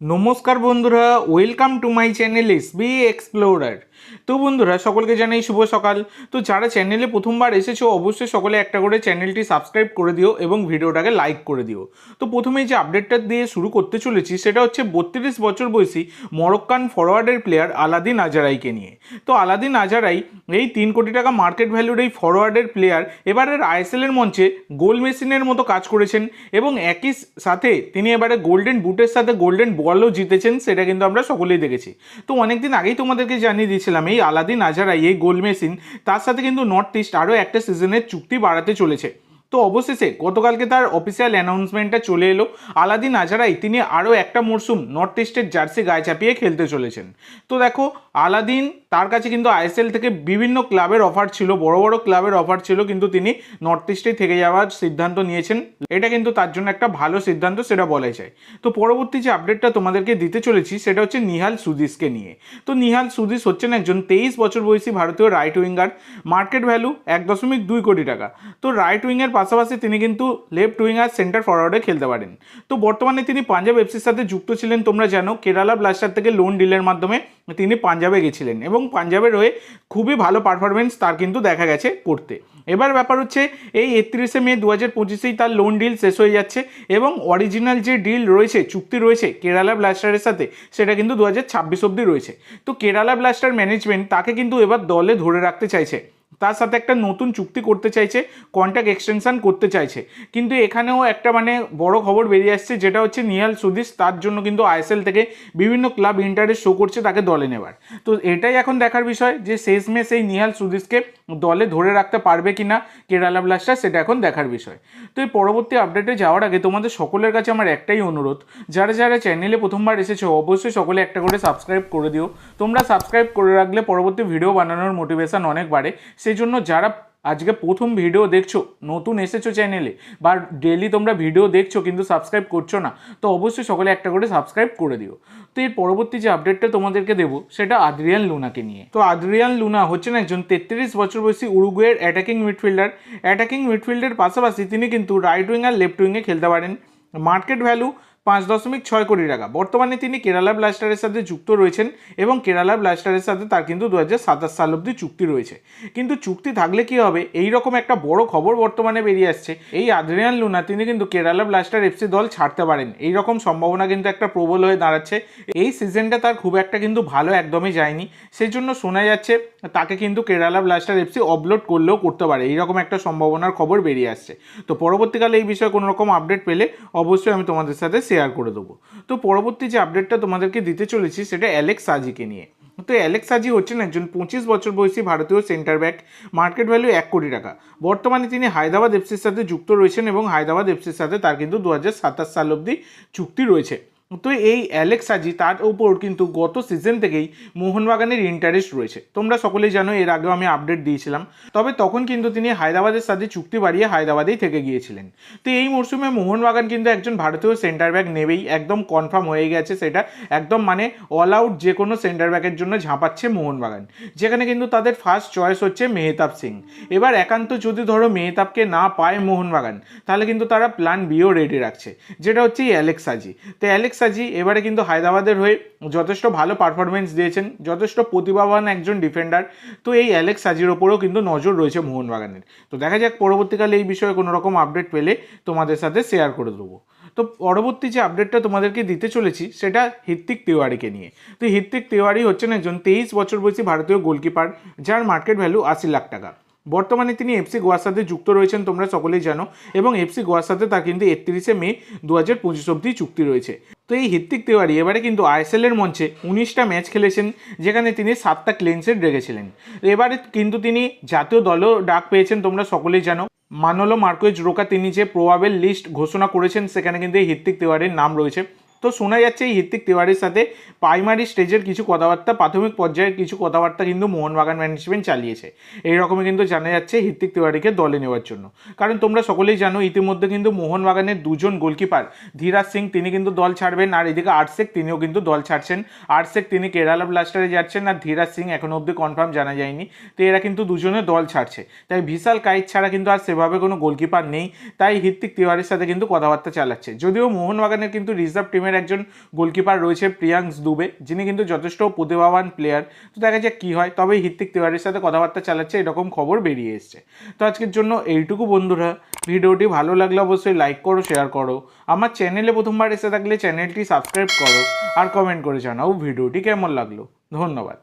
নমস্কার বন্ধুরা welcome to my channel S B explorer তো বন্ধুরা, সকলকে জানাই শুভ সকাল। তো যারা চ্যানেলে প্রথমবার এসেছ, অবশ্যই সকলে একটা করে চ্যানেলটি সাবস্ক্রাইব করে দিও এবং ভিডিওটাকে লাইক করে দিও। তো প্রথমেই যে আপডেটটা দিয়ে শুরু করতে চলেছি, সেটা হচ্ছে বত্রিশ বছর বয়সী মরক্কান ফরওয়ার্ডের প্লেয়ার আলাদিন আজারাইকে নিয়ে। তো আলাদিন আজারাই এই তিন কোটি টাকা মার্কেট ভ্যালুর এই ফরওয়ার্ডের প্লেয়ার এবারের আইএসএলের মঞ্চে গোল মেশিনের মতো কাজ করেছেন এবং একই সাথে তিনি এবারে গোল্ডেন বুটের সাথে গোল্ডেন বলও জিতেছেন, সেটা কিন্তু আমরা সকলেই দেখেছি। তো অনেকদিন আগেই তোমাদেরকে জানিয়ে দিয়েছিলাম, এই আলাদিন আজারাই, এই গোল মেশিন তার সাথে কিন্তু নর্থ ইস্ট আরও একটা সিজনের চুক্তি বাড়াতে চলেছে। তো অবশেষে গতকালকে তার অফিসিয়াল অ্যানাউন্সমেন্টটা চলে এলো। আলাদিন আজারাই, তিনি আরও একটা মরশুম নর্থ ইস্টের জার্সি গায়ে চাপিয়ে খেলতে চলেছেন। তো দেখো, আলাদিন তার কাছে কিন্তু আইএসএল থেকে বিভিন্ন ক্লাবের অফার ছিল, বড় বড় ক্লাবের অফার ছিল, কিন্তু তিনি নর্থ ইস্টে থেকে যাওয়ার সিদ্ধান্ত নিয়েছেন। এটা কিন্তু তার জন্য একটা ভালো সিদ্ধান্ত, সেটা বলাই যায়। তো পরবর্তী যে আপডেটটা তোমাদেরকে দিতে চলেছি, সেটা হচ্ছে নিহাল সুদিসকে নিয়ে। তো নিহাল সুদিস হচ্ছেন একজন তেইশ বছর বয়সী ভারতীয় রাইট উইঙ্গার মার্কেট ভ্যালু এক দশমিক দুই কোটি টাকা। তো রাইট উইংয়ের পাশাপাশি তিনি কিন্তু লেফট উইঙ্গার সেন্টার ফরওয়ার্ডে খেলতে পারেন। তো বর্তমানে তিনি পাঞ্জাব এফসির সাথে যুক্ত ছিলেন, তোমরা জানো, কেরালা ব্লাস্টার থেকে লোন ডিলের মাধ্যমে তিনি পাঞ্জাবে গেছিলেন এবং পাঞ্জাবের হয়ে খুবই ভালো পারফরমেন্স তার কিন্তু দেখা গেছে করতে। এবার ব্যাপার হচ্ছে, এই একত্রিশে মে দু হাজার পঁচিশেই তার লোন ডিল শেষ হয়ে যাচ্ছে এবং অরিজিনাল যে ডিল রয়েছে, চুক্তি রয়েছে কেরালা ব্লাস্টারের সাথে, সেটা কিন্তু দু হাজার ছাব্বিশ অব্দি রয়েছে। তো কেরালা ব্লাস্টার ম্যানেজমেন্ট তাকে কিন্তু এবার দলে ধরে রাখতে চাইছে। তার সাথে একটা নতুন চুক্তি করতে চাইছে কন্ট্যাক্ট এক্সটেনশান করতে চাইছে। কিন্তু এখানেও একটা মানে বড় খবর বেরিয়ে আসছে, যেটা হচ্ছে নিহাল সুদিস তার জন্য কিন্তু আইএসএল থেকে বিভিন্ন ক্লাব ইন্টারেস্ট শো করছে তাকে দলে নেবার। তো এটাই এখন দেখার বিষয় যে শেষমেশ এই নিহাল সুদিসকে দলে ধরে রাখতে পারবে কি না কেরালা ব্লাস্টার সেটা এখন দেখার বিষয়। তো এই পরবর্তী আপডেটে যাওয়ার আগে তোমাদের সকলের কাছে আমার একটাই অনুরোধ, যারা যারা চ্যানেলে প্রথমবার এসেছ, অবশ্যই সকলে একটা করে সাবস্ক্রাইব করে দিও। তোমরা সাবস্ক্রাইব করে রাখলে পরবর্তী ভিডিও বানানোর মোটিভেশান অনেক বাড়ে। সেই জন্য যারা আজকে প্রথম ভিডিও দেখছ, নতুন এসেছ চ্যানেলে বা ডেলি তোমরা ভিডিও দেখছ কিন্তু সাবস্ক্রাইব করছ না, তো অবশ্যই সকলে একটা করে সাবস্ক্রাইব করে দিও। তো এর পরবর্তী যে আপডেটটা তোমাদেরকে দেবো, সেটা আদ্রিয়ান লুনাকে নিয়ে। তো আদ্রিয়ান লুনা হচ্ছেন একজন তেত্রিশ বছর বয়সী উরুগুয়ের অ্যাটাকিং মিডফিল্ডার অ্যাটাকিং মিডফিল্ডের পাশাপাশি তিনি কিন্তু রাইট উইং আর লেফট উইংয়ে খেলতে পারেন। মার্কেট ভ্যালু পাঁচ দশমিক ছয় কোটি টাকা। বর্তমানে তিনি কেরালা ব্লাস্টারের সাথে যুক্ত রয়েছেন এবং কেরালা ব্লাস্টারের সাথে তার কিন্তু দু হাজার সাতাশ সাল অব্দি চুক্তি রয়েছে। কিন্তু চুক্তি থাকলে কি হবে? এই রকম একটা বড় খবর বর্তমানে বেরিয়ে আসছে। এই আদ্রিয়ান লুনা, তিনি কিন্তু কেরালা ব্লাস্টার এফসি দল ছাড়তে পারেন। এই রকম সম্ভাবনা কিন্তু একটা প্রবল হয়ে দাঁড়াচ্ছে। এই সিজনটা তার খুব একটা কিন্তু ভালো একদমই যায়নি। সেই জন্য শোনা যাচ্ছে, তাকে কিন্তু কেরালা ব্লাস্টার এফসি অপলোড করলেও করতে পারে। এইরকম একটা সম্ভাবনার খবর বেরিয়ে আসছে। তো পরবর্তীকালে এই বিষয়ে কোনো রকম আপডেট পেলে অবশ্যই আমি তোমাদের সাথে শেয়ার করে দেবো। তো পরবর্তী যে আপডেটটা তোমাদেরকে দিতে চলেছি, সেটা অ্যালেক্স সাজিকে নিয়ে। তো অ্যালেক্স সাজি হচ্ছেন একজন পঁচিশ বছর বয়সী ভারতীয় সেন্টার ব্যাক মার্কেট ভ্যালু এক কোটি টাকা। বর্তমানে তিনি হায়দ্রাবাদ এফসির সাথে যুক্ত রয়েছেন এবং হায়দ্রাবাদ এফসির সাথে তার কিন্তু দু সাল অবধি চুক্তি রয়েছে। তো এই অ্যালেক্স সাজি তার উপর কিন্তু গত সিজন থেকেই মোহনবাগানের ইন্টারেস্ট রয়েছে। তোমরা সকলেই জানো, এর আগেও আমি আপডেট দিয়েছিলাম। তবে তখন কিন্তু তিনি হায়দ্রাবাদের সাথে চুক্তি বাড়িয়ে হায়দ্রাবাদেই থেকে গিয়েছিলেন। তো এই মরশুমে মোহনবাগান কিন্তু একজন ভারতীয় সেন্টার ব্যাক নেবেই। একদম কনফার্ম হয়ে গেছে সেটা। একদম মানে অল আউট যে কোনো সেন্টার ব্যাকের জন্য ঝাঁপাচ্ছে মোহনবাগান। যেখানে কিন্তু তাদের ফার্স্ট চয়েস হচ্ছে মেহতাব সিং। এবার একান্ত যদি ধরো মেহতাবকে না পায় মোহনবাগান, তাহলে কিন্তু তারা প্ল্যান বিও রেডি রাখছে। যেটা হচ্ছে এই অ্যালেক্স সাজি তো অ্যালেক্স সাজি, এবারে কিন্তু হায়দ্রাবাদের হয়ে যথেষ্ট ভালো পারফরমেন্স দিয়েছেন, যথেষ্ট প্রতিভাবান একজন ডিফেন্ডার তো এই অ্যালেক্স সাজির ওপরেও কিন্তু নজর রয়েছে মোহনবাগানের। তো দেখা যাক পরবর্তীকালে এই বিষয়ে কোনো রকম আপডেট পেলে তোমাদের সাথে শেয়ার করে দেবো। তো পরবর্তী যে আপডেটটা তোমাদেরকে দিতে চলেছি, সেটা হিত্তিক তিওয়ারিকে নিয়ে। তো হিত্তিক তিওয়ারি হচ্ছেন একজন তেইশ বছর বয়সী ভারতীয় গোলকিপার যার মার্কেট ভ্যালু আশি লাখ টাকা। বর্তমানে তিনি এফসি গোয়ার সাথে যুক্ত রয়েছেন, তোমরা সকলেই জানো। এবং এফসি গোয়ার সাথে তার কিন্তু একত্রিশে মে দু হাজার পঁচিশ অব্দি চুক্তি রয়েছে। তো এই হিত্তিক তিওয়ারি, এবারে কিন্তু আইএসএল এর মঞ্চে উনিশটা ম্যাচ খেলেছেন, যেখানে তিনি সাতটা ক্লিনসেট রেখেছিলেন। এবারে কিন্তু তিনি জাতীয় দলও ডাক পেয়েছেন, তোমরা সকলেই জানো। মানলো মার্কোয়েজ রোকা তিনি যে প্রবাবেল লিস্ট ঘোষণা করেছেন, সেখানে কিন্তু এই হিত্তিক তিওয়ারির নাম রয়েছে। তো শোনা যাচ্ছে এই হিত্তিক তিওয়ারির সাথে প্রাইমারি স্টেজের কিছু কথাবার্তা, প্রাথমিক পর্যায়ের কিছু কথাবার্তা কিন্তু মোহনবাগান ম্যানেজমেন্ট চালিয়েছে। এই রকমই কিন্তু জানা যাচ্ছে হিত্তিক তিওয়ারিকে দলে নেওয়ার জন্য। কারণ তোমরা সকলেই জানো ইতিমধ্যে কিন্তু মোহনবাগানের দুজন গোলকিপার ধীরাজ সিং, তিনি কিন্তু দল ছাড়বেন আর এদিকে আর্টসেক তিনিও কিন্তু দল ছাড়ছেন। আর্টসেক তিনি কেরালা ব্লাস্টারে যাচ্ছেন আর ধীরাজ সিং এখনও অবধি কনফার্ম জানা যায়নি। তো এরা কিন্তু দুজনে দল ছাড়ছে। তাই বিশাল কাইট ছাড়া কিন্তু আর সেভাবে কোনো গোলকিপার নেই। তাই হিত্তিক তিওয়ারির সাথে কিন্তু কথাবার্তা চালাচ্ছে। যদিও মোহনবাগানের কিন্তু রিজার্ভ টিমে টিমের একজন গোলকিপার রয়েছে প্রিয়াংশ দুবে, যিনি কিন্তু যথেষ্ট প্রতিভাবান প্লেয়ার তো দেখা যাক কী হয়। তবে হিত্তিক তিওয়ারির সাথে কথাবার্তা চালাচ্ছে, এরকম খবর বেরিয়ে এসছে। তো আজকের জন্য এইটুকু বন্ধুরা। ভিডিওটি ভালো লাগলে অবশ্যই লাইক করো শেয়ার করো। আমার চ্যানেলে প্রথমবার এসে থাকলে চ্যানেলটি সাবস্ক্রাইব করো। আর কমেন্ট করে জানাও ভিডিওটি কেমন লাগল। ধন্যবাদ।